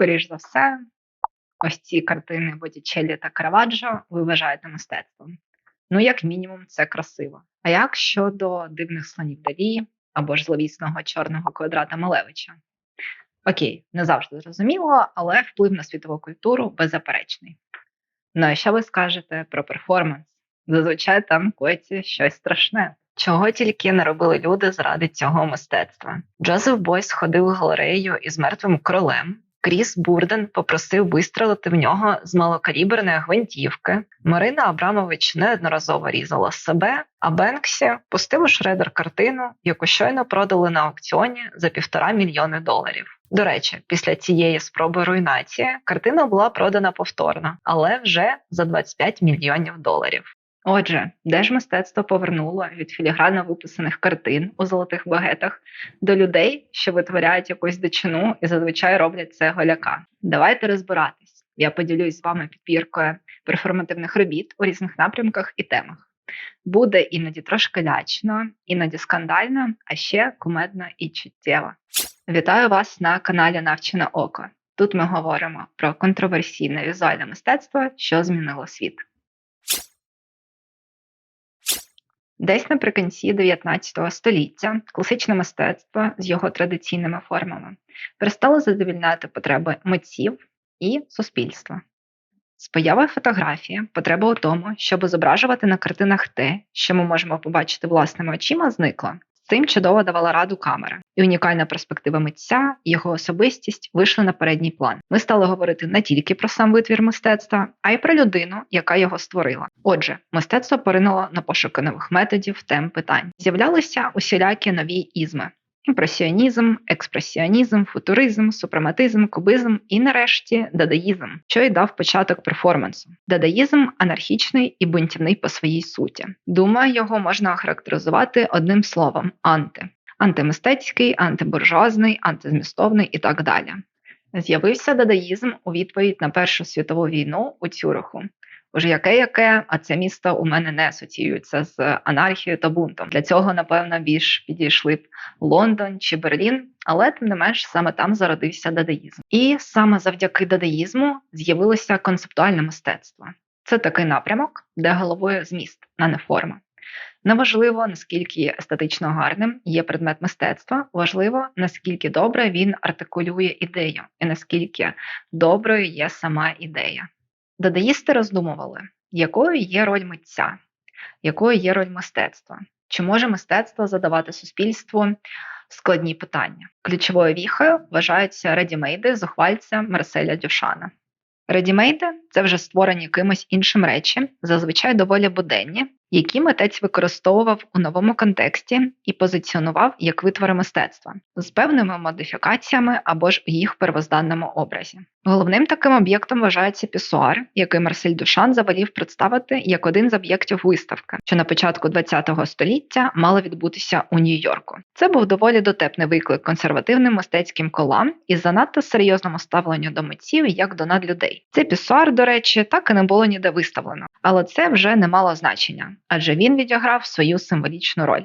Скоріш за все, ось ці картини Боттічеллі та Караваджо ви вважаєте мистецтвом. Ну, як мінімум, це красиво. А як щодо дивних слонів Далі або ж зловісного чорного квадрата Малевича? Окей, не завжди зрозуміло, але вплив на світову культуру беззаперечний. Ну і що ви скажете про перформанс? Зазвичай там коїться щось страшне. Чого тільки не робили люди заради цього мистецтва? Джозеф Бойс ходив у галерею із мертвим королем. Кріс Бурден попросив вистрелити в нього з малокаліберної гвинтівки. Марина Абрамович неодноразово різала себе, а Бенксі пустив у шредер картину, яку щойно продали на аукціоні за півтора мільйони доларів. До речі, після цієї спроби руйнації картина була продана повторно, але вже за 25 мільйонів доларів. Отже, де ж мистецтво повернуло від філігранно виписаних картин у золотих багетах до людей, що витворяють якусь дичину і зазвичай роблять це голяка? Давайте розбиратись. Я поділюсь з вами підбіркою перформативних робіт у різних напрямках і темах. Буде іноді трошки лячно, іноді скандально, а ще кумедно і чуттєво. Вітаю вас на каналі Навчене Око. Тут ми говоримо про контроверсійне візуальне мистецтво, що змінило світ. Десь наприкінці 19 століття класичне мистецтво з його традиційними формами перестало задовільняти потреби митців і суспільства. З появою фотографії потреба у тому, щоб зображувати на картинах те, що ми можемо побачити власними очима, зникла. Цим чудово давала раду камера, і унікальна перспектива митця, його особистість вийшли на передній план. Ми стали говорити не тільки про сам витвір мистецтва, а й про людину, яка його створила. Отже, мистецтво поринуло на пошуки нових методів, тем питань. З'являлися усілякі нові ізми. Імпресіонізм, експресіонізм, футуризм, супрематизм, кубизм і, нарешті, дадаїзм, що й дав початок перформансу. Дадаїзм анархічний і бунтівний по своїй суті. Думаю, його можна охарактеризувати одним словом анти. Антимистецький, антибуржуазний, антизмістовний і так далі. З'явився дадаїзм у відповідь на Першу світову війну у Цюриху. Уже яке яке, а це місто у мене не асоціюється з анархією та бунтом. Для цього, напевно, більш підійшли б Лондон чи Берлін, але тим не менш саме там зародився дадаїзм. І саме завдяки дадаїзму з'явилося концептуальне мистецтво. Це такий напрямок, де головою зміст, а не форма. Неважливо, наскільки естетично гарним є предмет мистецтва, важливо, наскільки добре він артикулює ідею, і наскільки доброю є сама ідея. Дадаїсти роздумували, якою є роль митця, якою є роль мистецтва, чи може мистецтво задавати суспільству складні питання. Ключовою віхою вважаються редімейди зухвальця Марселя Дюшана. Редімейди це вже створені кимось іншим речі, зазвичай доволі буденні, які митець використовував у новому контексті і позиціонував як витвори мистецтва з певними модифікаціями або ж у їх первозданному образі. Головним таким об'єктом вважається пісуар, який Марсель Душан завалів представити як один з об'єктів виставки, що на початку ХХ століття мало відбутися у Нью-Йорку. Це був доволі дотепний виклик консервативним мистецьким колам із занадто серйозному ставленню до митців як до надлюдей. Цей пісуар, до речі, так і не було ніде виставлено, але це вже не мало значення адже він відіграв свою символічну роль.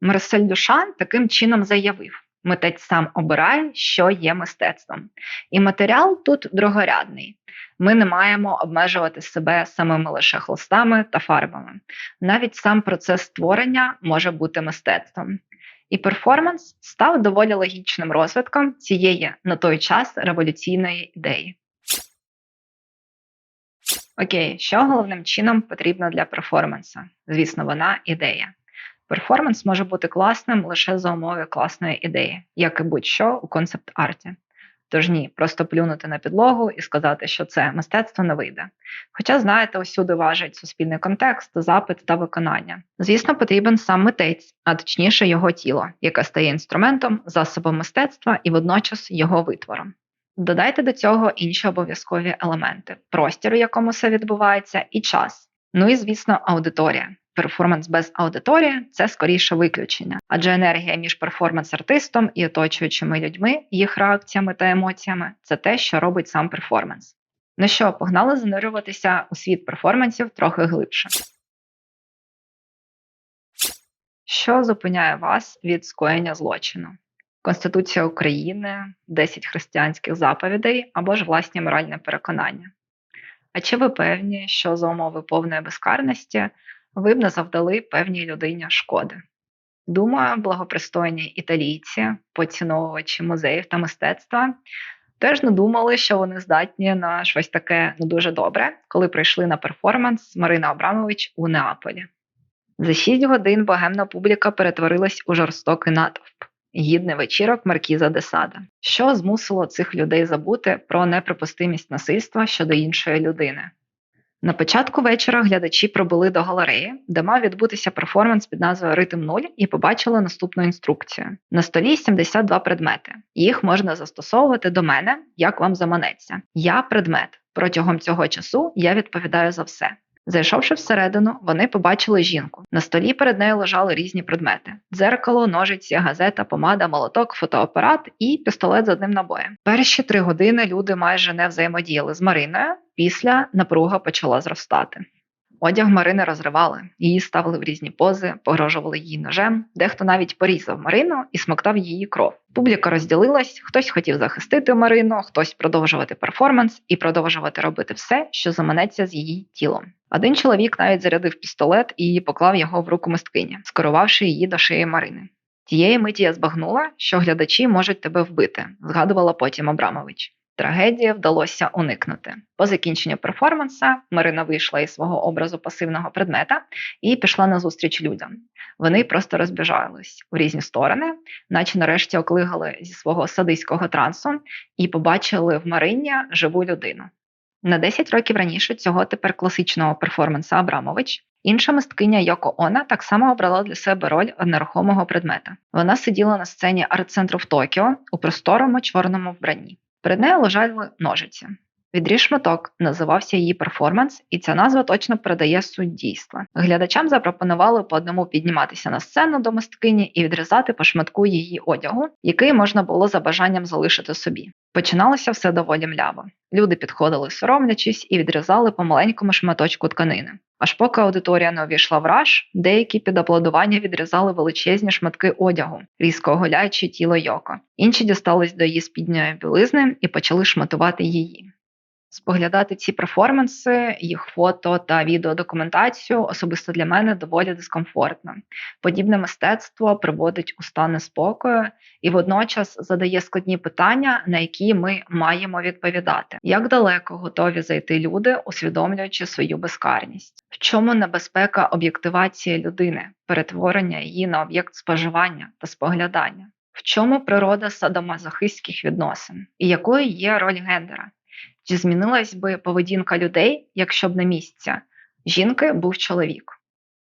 Марсель Дюшан таким чином заявив: митець сам обирає, що є мистецтвом. І матеріал тут другорядний. Ми не маємо обмежувати себе самими лише холстами та фарбами. Навіть сам процес створення може бути мистецтвом. І перформанс став доволі логічним розвитком цієї на той час революційної ідеї. Окей, що головним чином потрібно для перформансу? Звісно, вона ідея. Перформанс може бути класним лише за умови класної ідеї, як і будь-що у концепт-арті. Тож ні, просто плюнути на підлогу і сказати, що це мистецтво не вийде. Хоча, знаєте, усюди важить суспільний контекст, запит та виконання. Звісно, потрібен сам митець, а точніше його тіло, яке стає інструментом, засобом мистецтва і водночас його витвором. Додайте до цього інші обов'язкові елементи: простір, у якому все відбувається, і час. Ну і, звісно, аудиторія. Перформанс без аудиторії це скоріше виключення, адже енергія між перформанс-артистом і оточуючими людьми, їх реакціями та емоціями це те, що робить сам перформанс. Ну що, погнали занурюватися у світ перформансів трохи глибше. Що зупиняє вас від скоєння злочину? Конституція України, 10 християнських заповідей або ж власні моральне переконання. А чи ви певні, що за умови повної безкарності ви б не завдали певній людині шкоди? Думаю, благопристойні італійці, поціновувачі музеїв та мистецтва, теж не думали, що вони здатні на щось таке не дуже добре, коли прийшли на перформанс Марина Абрамович у Неаполі. За шість годин богемна публіка перетворилась у жорстокий натовп, гідний вечірок Маркіза де Сада, що змусило цих людей забути про неприпустимість насильства щодо іншої людини. На початку вечора глядачі пробули до галереї, де мав відбутися перформанс під назвою Ритм 0 і побачили наступну інструкцію. На столі 72 предмети. Їх можна застосовувати до мене, як вам заманеться. Я предмет. Протягом цього часу я відповідаю за все. Зайшовши всередину, вони побачили жінку. На столі перед нею лежали різні предмети: дзеркало, ножиці, газета, помада, молоток, фотоапарат і пістолет з одним набоєм. Перші три години люди майже не взаємодіяли з Мариною. Після напруга почала зростати. Одяг Марини розривали, її ставили в різні пози, погрожували її ножем, дехто навіть порізав Марину і смоктав її кров. Публіка розділилась, хтось хотів захистити Марину, хтось продовжувати перформанс і продовжувати робити все, що заманеться з її тілом. Один чоловік навіть зарядив пістолет і поклав його в руку мисткині, скерувавши її до шиї Марини. Тієї миті я збагнула, що глядачі можуть тебе вбити, згадувала потім Абрамович. Трагедії вдалося уникнути. По закінченню перформанса Марина вийшла із свого образу пасивного предмета і пішла на зустріч людям. Вони просто розбіжались у різні сторони, наче нарешті оклигали зі свого садиського трансу і побачили в Марині живу людину. На 10 років раніше цього тепер класичного перформанса Абрамович. Інша мисткиня Йоко Она так само обрала для себе роль нерухомого предмета. Вона сиділа на сцені арт-центру в Токіо у просторому чорному вбранні. Перед нею лежали ножиці. Відріж шматок називався її перформанс, і ця назва точно передає суть дійства. Глядачам запропонували по одному підніматися на сцену до мисткині і відрізати по шматку її одягу, який можна було за бажанням залишити собі. Починалося все доволі мляво. Люди підходили соромлячись і відрізали по маленькому шматочку тканини. Аж поки аудиторія не увійшла в раж, деякі під аплодування відрізали величезні шматки одягу, різко оголяючи тіло Йоко. Інші дістались до її спідньої білизни і почали шматувати її. Споглядати ці перформанси, їх фото та відеодокументацію особисто для мене доволі дискомфортно. Подібне мистецтво приводить у стан неспокою і водночас задає складні питання, на які ми маємо відповідати. Як далеко готові зайти люди, усвідомлюючи свою безкарність? В чому небезпека об'єктивації людини, перетворення її на об'єкт споживання та споглядання? В чому природа садомазохистських відносин і якою є роль гендера? Чи змінилась би поведінка людей, якщо б на місця жінки був чоловік?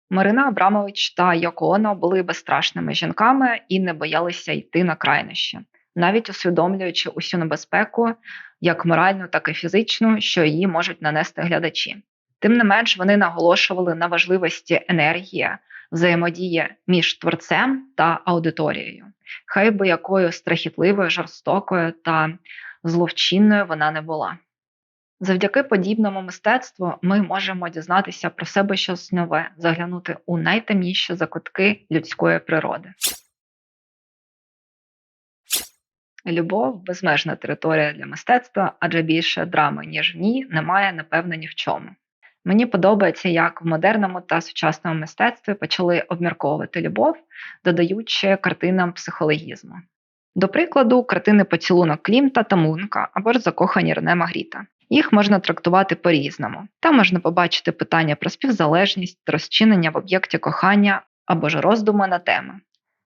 Марина Абрамович та Оно були безстрашними жінками і не боялися йти на крайнощі, навіть усвідомлюючи усю небезпеку, як моральну, так і фізичну, що її можуть нанести глядачі. Тим не менш, вони наголошували на важливості енергії, взаємодії між творцем та аудиторією, хай би якою страхітливою, жорстокою та зловчинною вона не була. Завдяки подібному мистецтву ми можемо дізнатися про себе щось нове, заглянути у найтемніші закутки людської природи. Любов безмежна територія для мистецтва, адже більше драми, ніж в ній, немає, напевно, ні в чому. Мені подобається, як в модерному та сучасному мистецтві почали обмірковувати любов, додаючи картинам психологізму. До прикладу, картини поцілунок Клімта та Мунка або ж закохані Рене Магріта. Їх можна трактувати по-різному. Там можна побачити питання про співзалежність, розчинення в об'єкті кохання або ж роздуми на теми.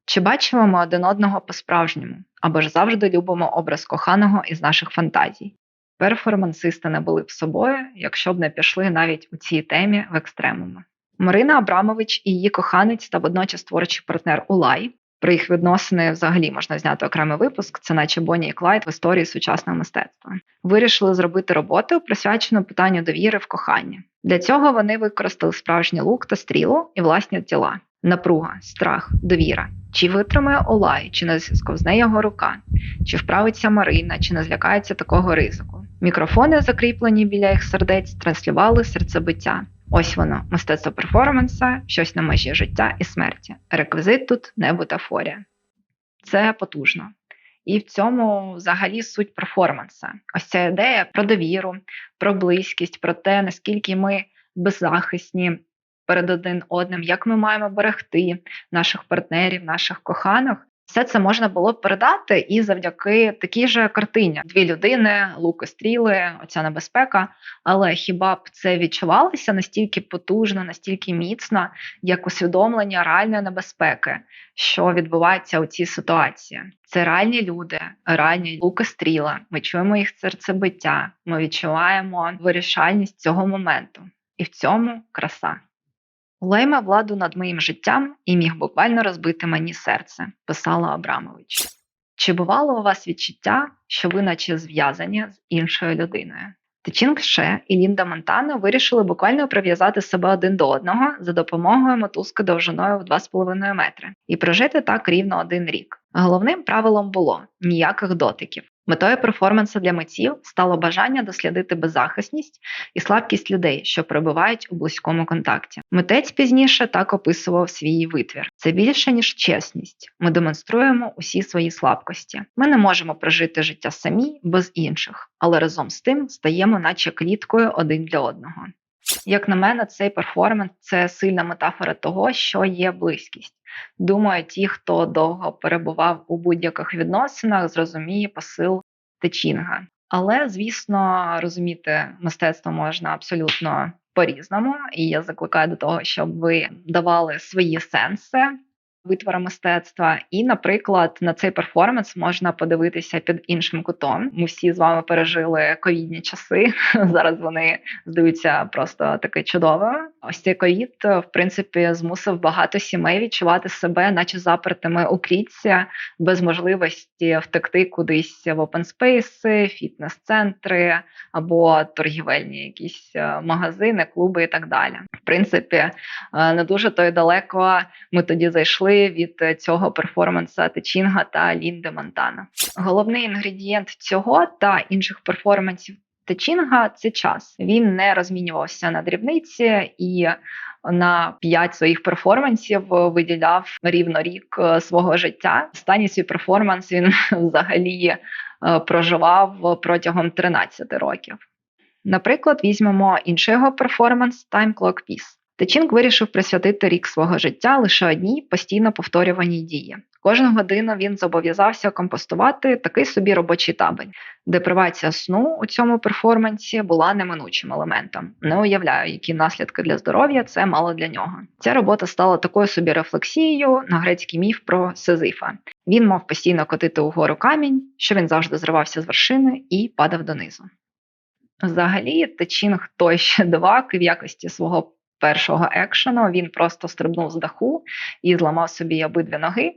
Чи бачимо ми один одного по-справжньому, або ж завжди любимо образ коханого із наших фантазій. Перформансисти не були б собою, якщо б не пішли навіть у цій темі в екстремуми. Марина Абрамович і її коханець та водночас творчий партнер Улай про їх відносини взагалі можна зняти окремий випуск, це наче Бонні і Клайд в історії сучасного мистецтва. Вирішили зробити роботу, присвячену питанню довіри в коханні. Для цього вони використали справжній лук та стрілу і власні тіла, напруга, страх, довіра. Чи витримає Олай, чи не сковзне його рука, чи вправиться Марина, чи не злякається такого ризику. Мікрофони, закріплені біля їх сердець, транслювали серцебиття. Ось воно, мистецтво перформанса, щось на межі життя і смерті. Реквізит тут не бутафорія. Це потужно. І в цьому взагалі суть перформанса. Ось ця ідея про довіру, про близькість, про те, наскільки ми беззахисні перед один одним, як ми маємо берегти наших партнерів, наших коханих. Все це можна було б передати і завдяки такій же картині: дві людини, луки, стріли, оця небезпека. Але хіба б це відчувалося настільки потужно, настільки міцно, як усвідомлення реальної небезпеки, що відбувається у цій ситуації? Це реальні люди, реальні луки стріла. Ми чуємо їх серцебиття, ми відчуваємо вирішальність цього моменту, і в цьому краса. Лей мав владу над моїм життям і міг буквально розбити мені серце, писала Абрамович. Чи бувало у вас відчуття, що ви наче зв'язані з іншою людиною? Тичінг Ше і Лінда Монтана вирішили буквально прив'язати себе один до одного за допомогою мотузки довжиною в 2,5 метри і прожити так рівно один рік. Головним правилом було ніяких дотиків. Метою перформансу для митців стало бажання дослідити беззахисність і слабкість людей, що перебувають у близькому контакті. Митець пізніше так описував свій витвір. Це більше ніж чесність. Ми демонструємо усі свої слабкості. Ми не можемо прожити життя самі без інших, але разом з тим стаємо, наче кліткою один для одного. Як на мене, цей перформанс це сильна метафора того, що є близькість. Думаю, ті, хто довго перебував у будь-яких відносинах, зрозуміє посил течінга. Але, звісно, розуміти мистецтво можна абсолютно по-різному, і я закликаю до того, щоб ви давали свої сенси витвора мистецтва. І, наприклад, на цей перформанс можна подивитися під іншим кутом. Ми всі з вами пережили ковідні часи. Зараз вони здаються просто таке чудово. Ось цей ковід, в принципі, змусив багато сімей відчувати себе, наче запертими у клітці, без можливості втекти кудись в опенспейси, фітнес-центри або торгівельні якісь е, магазини, клуби і так далі. В принципі, е, не дуже то й далеко ми тоді зайшли від цього перформанса Течінга та Лінди Монтана. Головний інгредієнт цього та інших перформансів Течінга це час. Він не розмінювався на дрібниці і на п'ять своїх перформансів виділяв рівно рік е, свого життя. Останній свій перформанс він взагалі е, проживав протягом 13 років. Наприклад, візьмемо інший його перформанс Time Clock Piece. Течінг вирішив присвятити рік свого життя лише одній постійно повторюваній дії. Кожну годину він зобов'язався компостувати такий собі робочий табель. Депривація сну у цьому перформансі була неминучим елементом. Не уявляю, які наслідки для здоров'я це мало для нього. Ця робота стала такою собі рефлексією на грецький міф про Сизифа. Він мав постійно котити угору камінь, що він завжди зривався з вершини і падав донизу. Взагалі, Течінг той ще дивак в якості свого першого екшену. Він просто стрибнув з даху і зламав собі обидві ноги.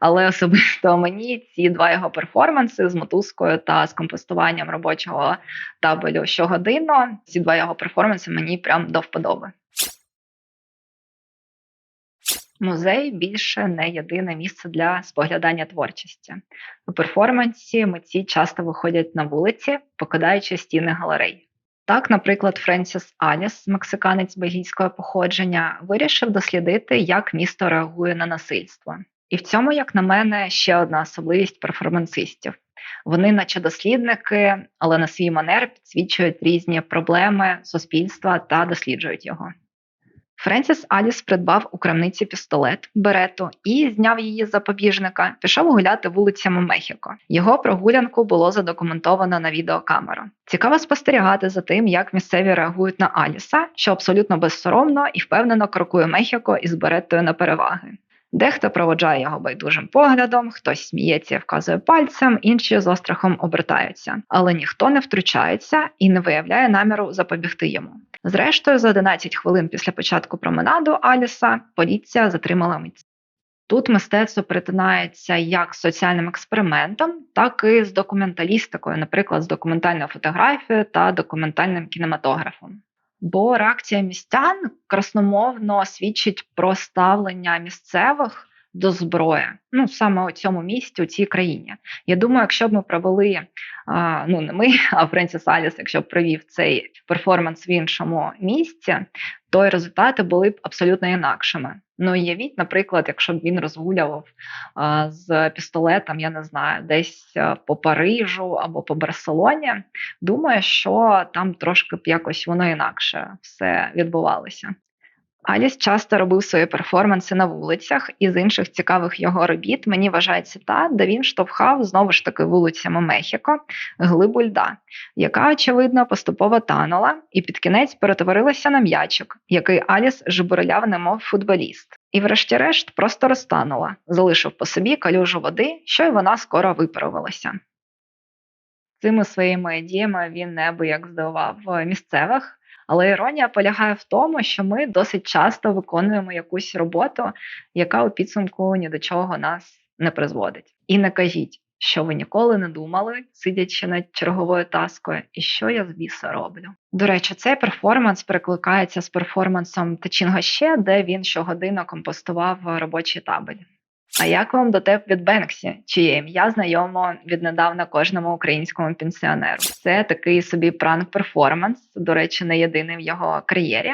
Але особисто мені ці два його перформанси з мотузкою та з компостуванням робочого табелю щогодинно, ці два його перформанси мені прям до вподоби. Музей більше не єдине місце для споглядання творчості. У перформансі митці часто виходять на вулиці, покидаючи стіни галерей. Так, наприклад, Френсіс Аліс, мексиканець бельгійського походження, вирішив дослідити, як місто реагує на насильство. І в цьому, як на мене, ще одна особливість перформансистів. Вони, наче дослідники, але на свій манер підсвічують різні проблеми суспільства та досліджують його. Френсіс Аліс придбав у крамниці пістолет берету і зняв її з запобіжника. Пішов гуляти вулицями Мехіко. Його прогулянку було задокументовано на відеокамеру. Цікаво спостерігати за тим, як місцеві реагують на Аліса, що абсолютно безсоромно і впевнено крокує Мехіко із беретою на переваги. Дехто проводжає його байдужим поглядом, хтось сміється, і вказує пальцем, інші з острахом обертаються, але ніхто не втручається і не виявляє наміру запобігти йому. Зрештою, за 11 хвилин після початку променаду Аліса поліція затримала митця. Тут мистецтво перетинається як з соціальним експериментом, так і з документалістикою, наприклад, з документальною фотографією та документальним кінематографом. Бо реакція містян красномовно свідчить про ставлення місцевих дозброя. Ну саме у цьому місці, у цій країні. Я думаю, якщо б ми провели ну не ми, а Френсіс Аліс, якщо б провів цей перформанс в іншому місці, то й результати були б абсолютно інакшими. Ну уявіть, наприклад, якщо б він розгулював з пістолетом, я не знаю, десь по Парижу або по Барселоні. Думаю, що там трошки б якось воно інакше все відбувалося. Аліс часто робив свої перформанси на вулицях, і з інших цікавих його робіт мені вважається та, де він штовхав знову ж таки вулицями Мехіко глибу льда, яка, очевидно, поступово танула і під кінець перетворилася на м'ячик, який Аліс жбурляв, немов футболіст. І, врешті-решт, просто розтанула, залишив по собі калюжу води, що й вона скоро виправилася. Цими своїми діями він неабияк здивував місцевих. Але іронія полягає в тому, що ми досить часто виконуємо якусь роботу, яка у підсумку ні до чого нас не призводить. І не кажіть, що ви ніколи не думали, сидячи над черговою таскою, і що я з біса роблю. До речі, цей перформанс перекликається з перформансом Течінга ще, де він щогодинно компостував робочий табель. А як вам дотеп від Бенксі, чиє ім'я знайомо віднедавна кожному українському пенсіонеру? Це такий собі пранк-перформанс, до речі, не єдиний в його кар'єрі,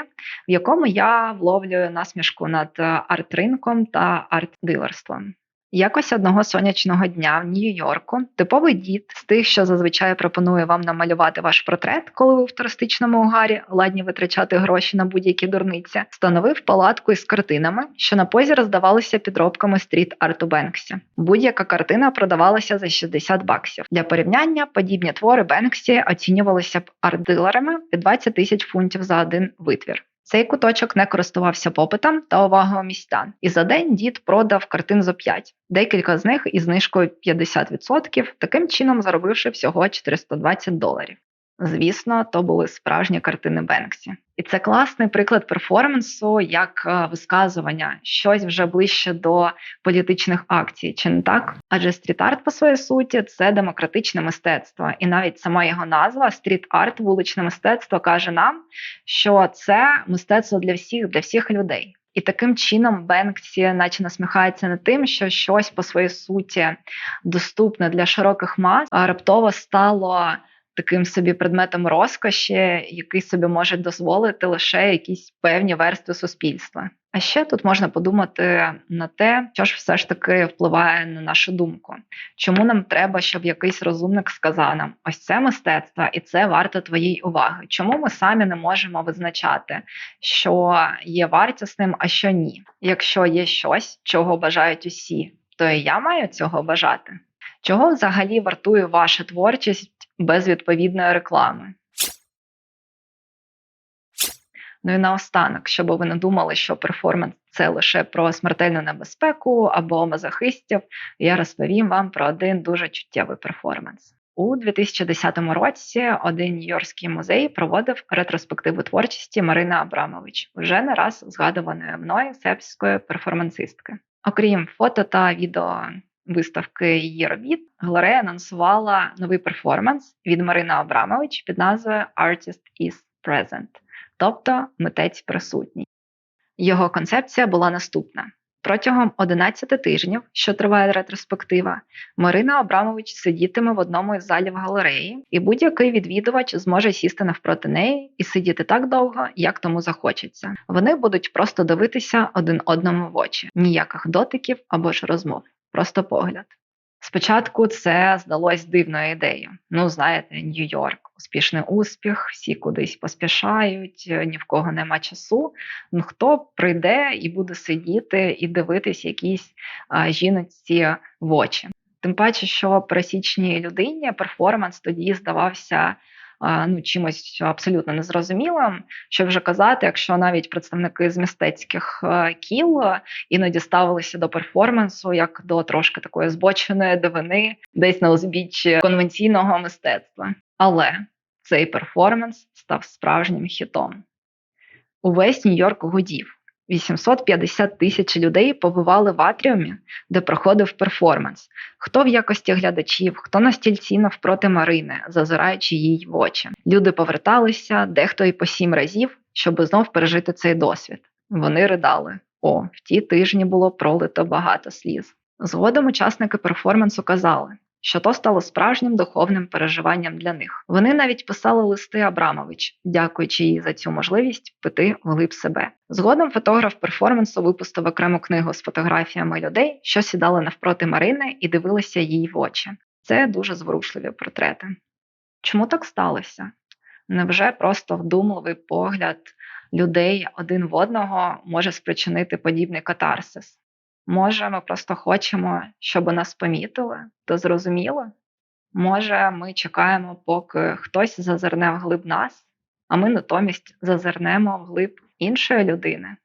в якому я вловлюю насмішку над арт-ринком та арт-дилерством. Якось одного сонячного дня в Нью-Йорку типовий дід з тих, що зазвичай пропонує вам намалювати ваш портрет, коли ви в туристичному угарі ладні витрачати гроші на будь-які дурниці, встановив палатку із картинами, що на позі роздавалися підробками стріт арту Бенксі. Будь-яка картина продавалася за 60 баксів. Для порівняння подібні твори Бенксі оцінювалися б арт-дилерами під 20 тисяч фунтів за один витвір. Цей куточок не користувався попитом та увагою містян, і за день дід продав картин за 5, декілька з них із знижкою 50%, таким чином заробивши всього 420 доларів. Звісно, то були справжні картини Бенксі. І це класний приклад перформансу як е, висказування, щось вже ближче до політичних акцій, чи не так? Адже стріт-арт по своїй суті це демократичне мистецтво, і навіть сама його назва стріт-арт, вуличне мистецтво каже нам, що це мистецтво для всіх, для всіх людей. І таким чином Бенксі, наче насміхається над тим, що щось по своїй суті доступне для широких мас, а раптово стало таким собі предметом розкоші, який собі може дозволити лише якісь певні верстви суспільства. А ще тут можна подумати на те, що ж все ж таки впливає на нашу думку. Чому нам треба, щоб якийсь розумник сказав нам ось це мистецтво, і це варто твоєї уваги? Чому ми самі не можемо визначати, що є вартісним, а що ні? Якщо є щось, чого бажають усі, то і я маю цього бажати. Чого взагалі вартує ваша творчість без відповідної реклами. Ну і наостанок, щоб ви не думали, що перформанс це лише про смертельну небезпеку або мазохистів, я розповім вам про один дуже чуттєвий перформанс. У 2010 році один Нью-Йоркський музей проводив ретроспективу творчості Марини Абрамович, вже не раз згадуваної мною сербської перформансистки. Окрім фото та відео виставки її робіт, галерея анонсувала новий перформанс від Марини Абрамович під назвою Artist is Present, тобто митець присутній. Його концепція була наступна. Протягом 11 тижнів, що триває ретроспектива, Марина Абрамович сидітиме в одному із залів галереї, і будь-який відвідувач зможе сісти навпроти неї і сидіти так довго, як тому захочеться. Вони будуть просто дивитися один одному в очі, ніяких дотиків або ж розмов просто погляд. Спочатку це здалось дивною ідеєю. Ну, знаєте, Нью-Йорк, успішний успіх, всі кудись поспішають, ні в кого нема часу. Ну хто прийде і буде сидіти і дивитись якісь а, жіночці в очі? Тим паче, що пересічній людині перформанс тоді здавався ну, чимось абсолютно незрозумілим. Що вже казати, якщо навіть представники з містецьких е, кіл іноді ставилися до перформансу як до трошки такої збоченої дивини, десь на узбіччі конвенційного мистецтва. Але цей перформанс став справжнім хітом. Увесь Нью-Йорк гудів. 850 тисяч людей побували в атріумі, де проходив перформанс. Хто в якості глядачів, хто на стільці навпроти Марини, зазираючи їй в очі. Люди поверталися, дехто і по сім разів, щоб знов пережити цей досвід. Вони ридали. О, в ті тижні було пролито багато сліз. Згодом учасники перформансу казали, що то стало справжнім духовним переживанням для них. Вони навіть писали листи Абрамович, дякуючи їй за цю можливість пити вглиб себе. Згодом фотограф перформансу випустив окрему книгу з фотографіями людей, що сідали навпроти Марини і дивилися їй в очі. Це дуже зворушливі портрети. Чому так сталося? Невже просто вдумливий погляд людей один в одного може спричинити подібний катарсис? Може, ми просто хочемо, щоб нас помітили, то зрозуміло? Може, ми чекаємо, поки хтось зазирне вглиб нас, а ми натомість зазирнемо вглиб іншої людини.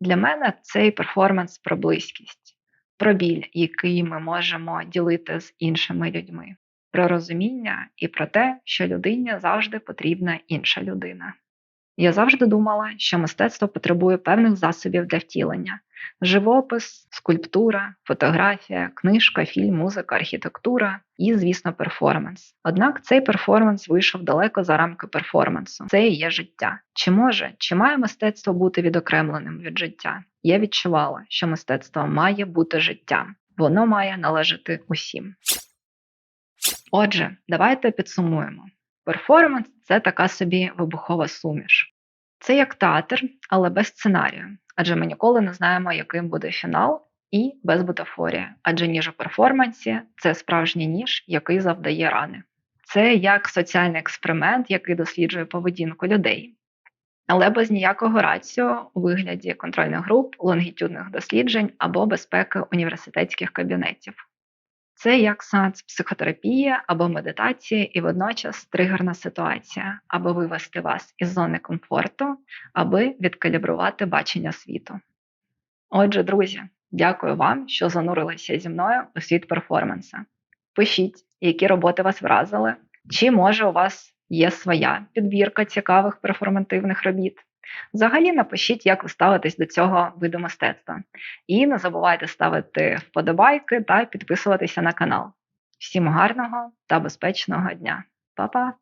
Для мене цей перформанс про близькість, про біль, який ми можемо ділити з іншими людьми, про розуміння і про те, що людині завжди потрібна інша людина. Я завжди думала, що мистецтво потребує певних засобів для втілення: живопис, скульптура, фотографія, книжка, фільм, музика, архітектура і, звісно, перформанс. Однак цей перформанс вийшов далеко за рамки перформансу. Це і є життя. Чи може, чи має мистецтво бути відокремленим від життя? Я відчувала, що мистецтво має бути життям, воно має належати усім. Отже, давайте підсумуємо. Перформанс це така собі вибухова суміш. Це як театр, але без сценарію, адже ми ніколи не знаємо, яким буде фінал, і без бутафорії, адже ніж у перформансі це справжній ніж, який завдає рани. Це як соціальний експеримент, який досліджує поведінку людей, але без ніякого раціо у вигляді контрольних груп, лонгітюдних досліджень або безпеки університетських кабінетів. Це як сеанс психотерапії або медитації, і водночас тригерна ситуація, аби вивести вас із зони комфорту, аби відкалібрувати бачення світу. Отже, друзі, дякую вам, що занурилися зі мною у світ перформанса. Пишіть, які роботи вас вразили, чи може у вас є своя підбірка цікавих перформативних робіт. Взагалі напишіть, як ви ставитесь до цього виду мистецтва. І не забувайте ставити вподобайки та підписуватися на канал. Всім гарного та безпечного дня. Па-па!